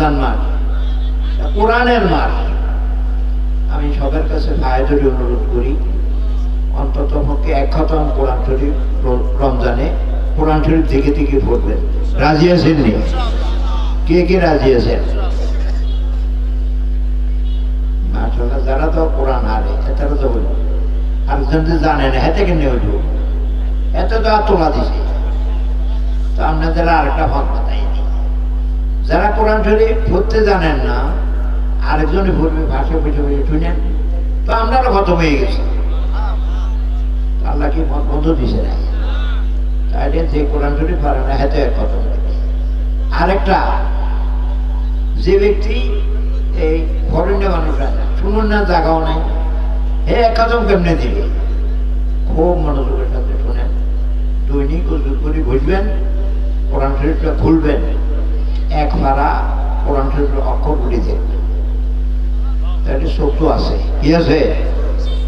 রমজান মাস কোরআনের মাস আমি সবার কাছে ভাইদের অনুরোধ করি অন্তত পক্ষে এক খতম কোরআন শরীফ রমজানে। কোরআন শরীফ থেকে থেকে পড়বেন। রাজি আছেন নি? কে কে রাজি আছেন? মাশাআল্লাহ, যারা তো কোরআন আরে তারা তো বলব আর যদি জানে না হেতে কেন এত তো আর তোলা দিছে তো আপনাদের আরেকটা ভাগ বাতাইনি যারা কোরআন শরীফ পড়তে জানেন না, আরেকজনে পড়বে ভাষা বুঝে বুঝে শুনেন। তো আপনারা খতম হয়ে গেছে। আল্লাহ কি মত বন্ধ দিছে না? তাইলে যে কোরআন শরীফ পারে না, হেতে খতম আরেকটা, যে ব্যক্তি এই ঘরণ্য মানুষ আছে শুনুন না, জাগাও নাই, হে এক খতম কেমনে দিবে? খুব মনোযোগের সাথে শোনেন, দৈনিক উজু করে বুঝবেন কোরআন শরীফটা খুলবেন। এক পারা কোরআন শরীফের অক্ষরগুলি দেখবেন তাহলে চোখ আছে। কি আছে?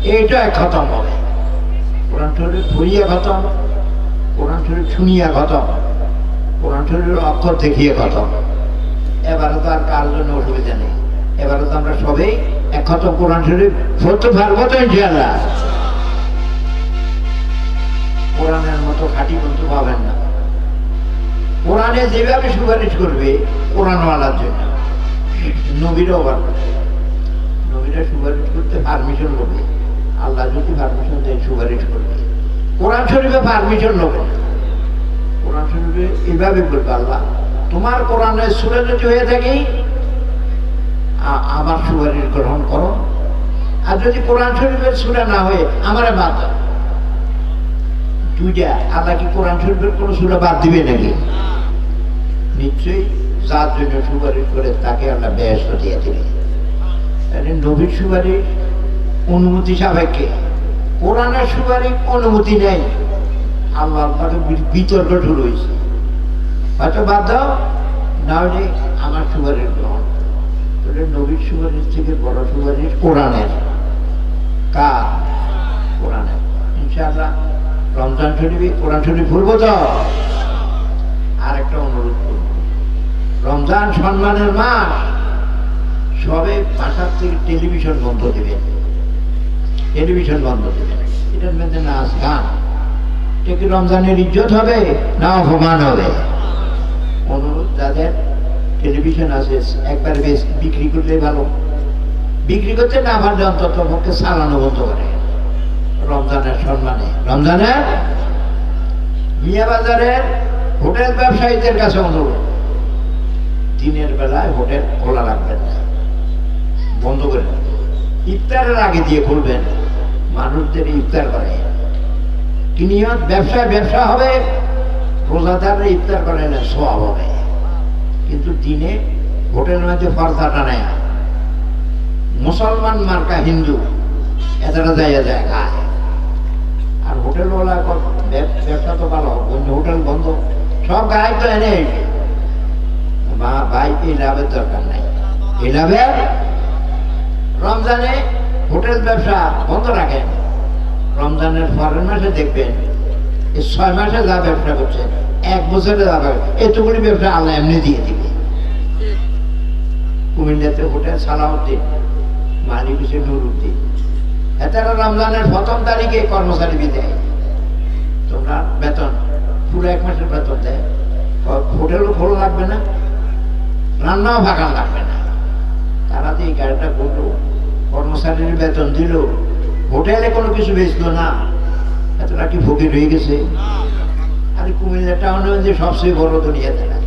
এইটা এক খতম হবে। কোরআন শরীফ পড়িয়া খতম কোরআন শরীফ শুনিয়া খতম কোরআন শরীফের অক্ষর দেখিয়ে খতম। এবারে তো আর কার জন্য অসুবিধা নেই। এবারে তো আমরা সবেই এক খতম কোরআন শরীফ পড়তে পারব তো ইনশাআল্লাহ। কোরআনের মতো খাঁটি বন্ধু পাবেন না। কোরআনে যেভাবে সুপারিশ করবে, কোরআনওয়ালার জন্য। নবীরও আবার নবীরা সুপারিশ করতে পারমিশন নেবে। আল্লাহ যদি পারমিশন দেয়, সুপারিশ করবে। কোরআন শরীফে পারমিশন নেবে কোরআন শরীফে এভাবে বলবে আল্লাহ, তোমার কোরআনের সুরে যদি হয়ে থাকে আমার সুপারিশ গ্রহণ করো। আর যদি কোরআন শরীফের সুরে না হয়ে, আমার বাদ দাও। দুইটা আল্লাহ কি কোরআন শরীফের কোনো সুরা বাদ দিবে নাকি? নিশ্চয়ই যার জন্য সুপারিশ করে তাকে আল্লাহ ব্যস্ত দিয়ে তাহলে নবীর সুপারিশ অনুমতি সাপেক্ষে। কোরআনের সুপারিশ অনুমতি নেই। আল্লাহ বিতর্ক শুরু হয়েছে। হয়তো বাদ দাও। না হলে আমার সুপারিশ গ্রহণ। তাহলে নবীর সুপারিশ থেকে বড় সুপারিশ কোরআনের। কার? কোরআনের। ইনশাআল্লাহ রমজান শরীফে, কোরআন শরীফ ফুলবো তো? আর একটা অনুরোধ করব। রমজান সম্মানের মাস, সবে বাসার থেকে টেলিভিশন বন্ধ দেবেন। টেলিভিশন বন্ধ দেবেন। এটার মধ্যে নাচ গান এটা কি রমজানের ইজ্জত হবে না অপমান হবে? অনুরোধ, যাদের টেলিভিশন আছে, একবার বেশ বিক্রি করলে ভালো। বিক্রি করতে না পারলে অন্তত পক্ষে চালানো বন্ধ করে। রমজানের সম্মানে। রমজানের মিয়া বাজারের হোটেল ব্যবসায়ীদের কাছে অনুরোধ। দিনের বেলায় হোটেল খোলা রাখবেন না। বন্ধ করে ইফতারের আগে দিয়ে খুলবেন। মানুষদের ইফতার করে কি ব্যবসায় ব্যবসা হবে। রোজাদাররা ইফতার করে না সব হবে। কিন্তু দিনে হোটেলের মধ্যে পর্দাটা নেয়। মুসলমান মার্কা হিন্দু, এতটা জায়গা আর হোটেলওয়ালা ব্যবসা তো ভালো, অন্য হোটেল বন্ধ। সব গায়ে তো এনে বা, ভাই এই লাভের দরকার নাই। এই লাভের রমজানে হোটেল ব্যবসা বন্ধ রাখেন। রমজানের পরের মাসে দেখবেন এই ছয় মাসে যা ব্যবসা করছেন এক বছরে যা এতগুলি ব্যবসা আল্লাহ এমনি দিয়ে দিবে। কুমিল্লাতে হোটেল সালাউদ্দিন মালিক হচ্ছে নুরুদ্দিন। এছাড়া রমজানের প্রথম তারিখে কর্মচারী বিদায়। তোমরা বেতন, পুরো এক মাসের বেতন দেয়। হোটেলও খোলা লাগবে না, রান্নাও ফাঁকা লাগবে না। তারা তো এই গাড়িটা করল কর্মচারীর বেতন দিল, হোটেলে কোনো কিছু বেচলো না। এতটা কি ফকির হয়ে গেছে? আর কুমিল্লা টাউনে যে সবচেয়ে বড় দুনিয়াতে না।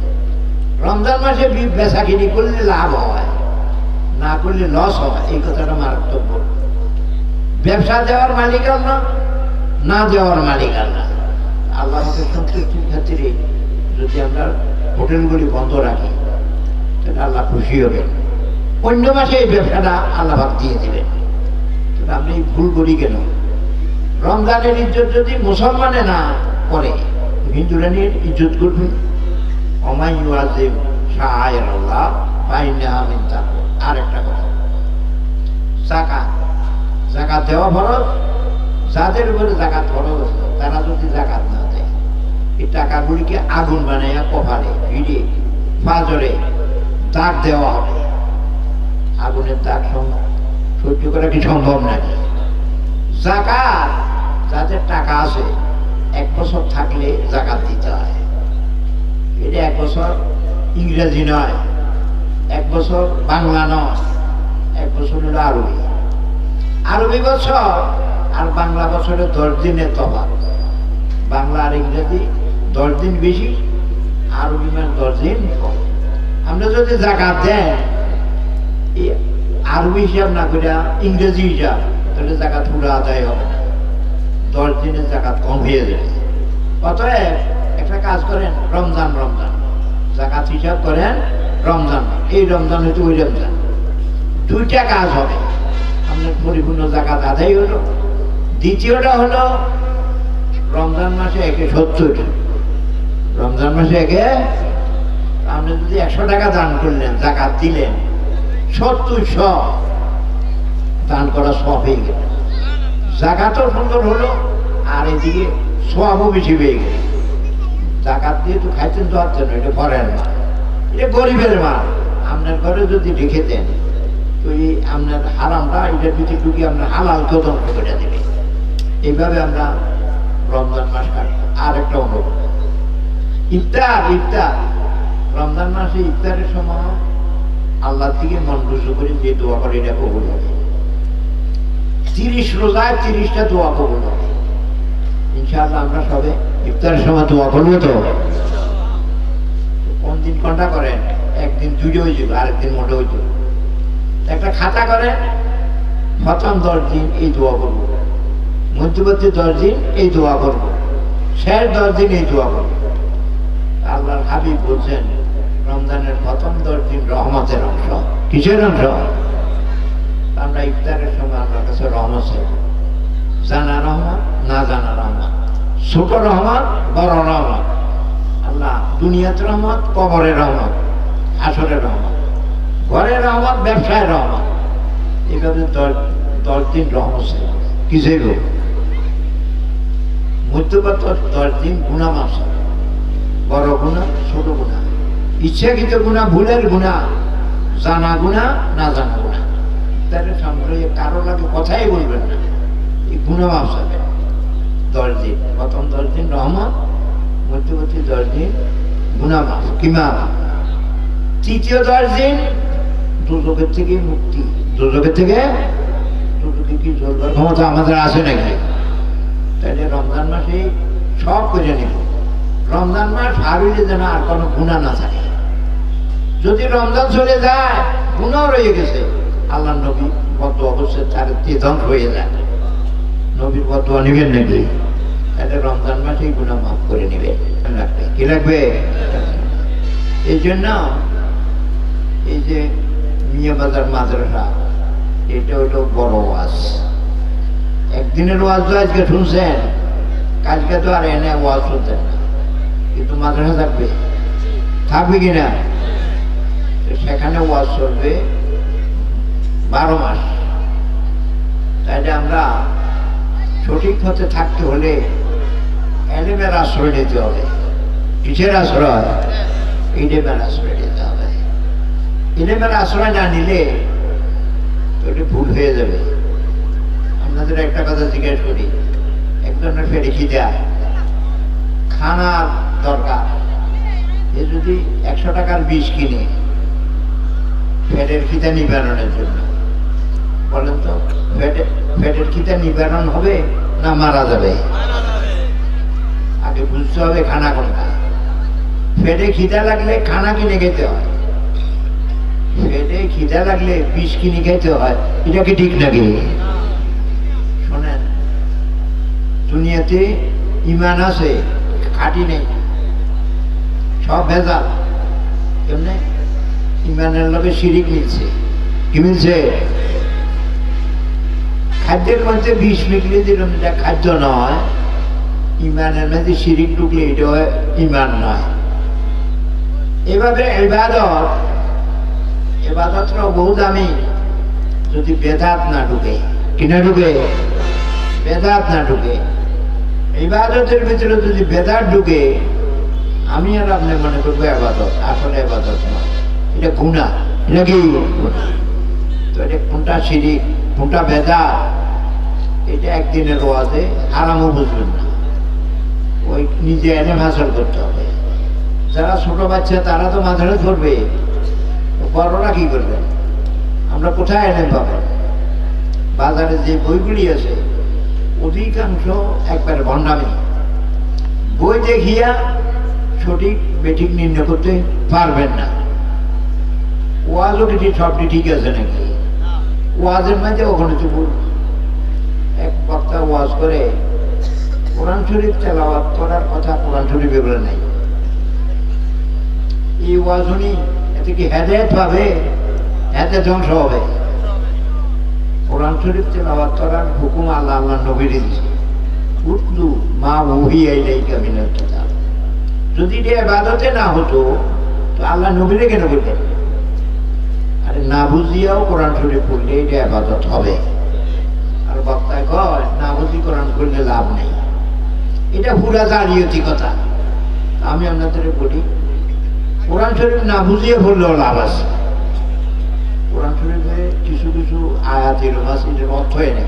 রমজান মাসে বেচা কিনি করলে লাভ হয়, না করলে লস হয়, এই কথাটা মারাত্মক বড়। ব্যবসা দেওয়ার মালিক আল্লাহ, না দেওয়ার মালিক আল্লাহ। আল্লাহ ক্ষেত্রে যদি আমরা হোটেলগুলি বন্ধ রাখি, তাহলে আল্লাহ খুশি হবেন। অন্য মাসে এই ব্যবসাটা আল্লাহ ভাগ দিয়ে দেবেন। তাহলে আপনি ভুল করি কেন? রমজানের ইজ্জত যদি মুসলমানে না করে হিন্দুরা নিয়ে ইজ্জত করবে? আজিম শাহের আল্লাহ আর একটা কথা। জাকাত জাকাত দেওয়া ফরজ যাদের উপরে জাকাত ফরজ তারা যদি জাকাত না দেয়, এই টাকাগুলিকে আগুন বানাইয়া কপালে, ভিড়ে ফাজরে দাগ দেওয়া হবে। আগুনের দাগ সহ্য করা কি সম্ভব নাকি জাকাত, যাদের টাকা আছে, এক বছর থাকলে জাকাত দিতে হয়। এটা এক বছর ইংরেজি নয়, এক বছর বাংলা নয়, এক বছর হলো আরবি। আরবি বছর, আর বাংলা বছরে দশ দিনের তফাৎ। বাংলা আর ইংরেজি দশ দিন বেশি আরবি মাস দশ দিন আমরা যদি জাকাত দেন আরবি হিসাব না করে ইংরেজি হিসাব, তাহলে জাকাত পুরো আদায় হবে না। দশ দিনের জাকাত কম হয়ে যাবে। অতএব একটা কাজ করেন, রমজান রমজান। জাকাত হিসাব করেন, রমজান। এই রমজান হচ্ছে ওই রমজান। দুইটা কাজ হবে। পরিপূর্ণ জাকাত আদায় হলো। দ্বিতীয়টা হলো, রমজান মাসে একে সত্তর। রমজান মাসে একে, আপনি যদি একশো টাকা দান করলেন, জাকাত দিলেন, সত্তর শ, দান করা সব হয়ে গেল। জাকাতও সুন্দর হলো, আর এদিকে সবও বেশি হয়ে গেল। জাকাত দিয়ে তো খাইতেন তো হচ্ছে না এটা ঘরের মা এটা গরিবের মা আপনার ঘরে যদি রেখে দেন আপনার হারামটা এটার ভিতরে আপনার হালালকেও ধ্বংস করে দেবে। এইভাবে আমরা রমজান মাস আর একটা ইফতার ইফতার। রমজান মাসে ইফতারের সময় আল্লাহ থেকে মন রুজু করে যে দোয়া করে, এটা কবুল হবে। তিরিশ রোজায় তিরিশটা দোয়া কবুল হবে। ইনশাআল্লাহ আমরা সবে ইফতারের সময় দোয়া করব তো। কোন দিন কোনটা করেন? একদিন দুটো হয়ে যাবে, আরেকদিন মোটে হয়ে একটা খাতা করে, প্রথম দশ দিন এই দোয়া করব। মধ্যবর্তী দশ দিন এই দোয়া করব। শেষ দশ দিন এই দোয়া করব। আল্লাহর হাবিব বলছেন, রমজানের প্রথম দশ দিন রহমতের অংশ। কিসের অংশ? আমরা ইফতারের সময় আমার কাছে রহমত জানা রহমান না জানা রহমান ছোট রহমান বড় রহমান আল্লাহ দুনিয়াতে রহমত, কবরের রহমত, আসরের রহমত। ঘরের রহমত ব্যবসায় রহমত এইভাবে দশ দিন রহমত চাই কিসের হোক মধ্যবর্ত দশ দিন গুণা মাস বড় গুণা ছোট গুণা ইচ্ছাকৃত গুণা ভুলের গুণা জানা গুণা না জানা গুণা তাহলে সামনে কারও লাগে কথাই বলবেন না। এই গুণা মাস হবে দশ দিন, প্রথম দশ দিন রহমত মধ্যবর্তী দশ দিন গুণা মাস কি মাস তৃতীয় দশ দিন দুজকের থেকে মুক্তি। দুজকের থেকে দুজকে কি চলবার ক্ষমতা আমাদের আছে নাকি? তাহলে রমজান মাসে সব করে নিব রমজান মাস হারিলে যেন আর কোনো গুণা না থাকে। যদি রমজান চলে যায় গুণাও রয়ে গেছে আল্লাহ নবী বদ্ধ অবশ্যই তার ধ্বংস হয়ে যায়। নবীর বদ্ধ নিবেন নাকি? তাহলে রমজান মাসেই গুণা মাফ করে নিবে লাগবে কি লাগবে এই জন্য এই যে মিয়াবাজার মাদ্রাসা এটা হলো বড় ওয়াজ। একদিনের ওয়াজ তো আজকে শুনছেন, কালকে তো আর এনে ওয়াজ শুনতেন কিন্তু মাদ্রাসা থাকবে। থাকবে কিনা সেখানে ওয়াজ চলবে বারো মাস। তাইলে আমরা সঠিক পথে থাকতে হলে এলেমের আশ্রয় নিতে হবে। কিসের আশ্রয়? ইলেমের আশ্রয়। ইলেমের আশ্রয় না নিলে এটা ভুল হয়ে যাবে। আপনাদের একটা কথা জিজ্ঞেস করি একজনের ফেরে খিদে খানার দরকার। এ যদি একশো টাকার বিষ কিনে ফ্যাটের খিদা নিবারণের জন্য। বলেন তো ফ্যাটে ফ্যাটের খিদা নিবারণ হবে না মারা যাবে? আগে বুঝতে হবে খানা কোনটা। ফেটে খিদা লাগলে খানা কিনে খেতে হয়। ফেটে খিদা লাগলে বিষ কিনে খেতে হয়। এটা ঠিক শোনেন, দুনিয়াতে ইমান আছে, খাটি নেই। সব ভেজাল। কেমনে? ইমানের শিরিক মিলছে কি মিলছে? খাদ্যের মধ্যে বিষ মিশলে দিলাম এটা খাদ্য নয়, ইমানের মধ্যে শিরিক ঢুকলে এটা ইমান নয়। এভাবে এবাদত এবাদতটাও বহু দামি যদি বেদাত না ঢুকে কিনা ঢুকে বেদাত না ঢুকে ইবাদতের ভিতরে যদি বেদাত ঢুকে আমি আর আপনি মনে করব আবাদত আসলে আবাদত নয় এটা গুণা। এটা কি? তো এটা কোনটা শিরিক কোনটা বেদা এটা একদিনের ওয়াজে আরামও বুঝবেন না। ওই নিজে এনে হাসল করতে হবে। যারা ছোট বাচ্চা তারা তো মাথায় ধরবে। বড়রা কি করবে আমরা কোথায় এনে পাবো বাজারে যে বইগুলি আছে, অধিকাংশ একবার ভণ্ডামি। বই দেখিয়া সঠিক বেঠিক নির্ণয় করতে পারবেন না। ওয়াজও কি সবটি ঠিক আছে নাকি? ওয়াজের মাঝে ওখানে চুপ। এক বক্তা ওয়াজ করে, কোরআন শরীফ তেলাওয়াত করার কথা কোরআন শরীফে বলে নাই। এই ওয়াজ উনি এতে কি হেদায়ত পাবে হেতে ধ্বংস হবে। কোরআন শরীফ তেলাওয়াত করার হুকুম আল্লাহ আল্লাহ নবীর উতলু মা ওহি আইলাই কামিনের কিতাব। যদি এটা এবাদতে না হতো, তো আল্লাহ নবীরে কেন বললেন? আরে না বুঝিয়াও কোরআন শরীফ পড়লে এটা আবাদত হবে। আর বক্তায় কয়, না বুঝি কোরআন করলে লাভ নেই। এটা পুরা জালিয়তি কথা। আমি আপনাদের বলি কোরআন শরীফ না বুঝিয়ে পড়লেও লাভ আছে। কোরআন শরীফে কিছু কিছু আয়াতের মাসিদের অর্থ এনে।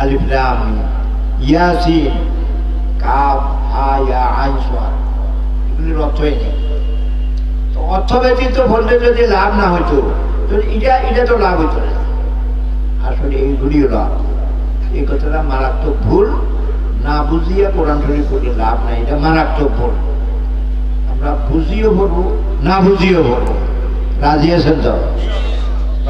আলিফ লাম মিম, ইয়াসিন কাফ হা ইয়া আইন সোয়াদ এগুলির অর্থ এনে। তো অর্থ ব্যতীত বললে যদি লাভ না হইতো তো এটা এটা তো লাভ হইতো না। আসলে এইগুলিও লাভ। এই কথাটা মারাত্মক ভুল। না বুঝিয়ে কোরআন শরীফ পড়লে লাভ নাই এটা মারাত্মক ভুল। বুঝিও পড়ব না বুঝিও পড়ব রাজি আছেন তো?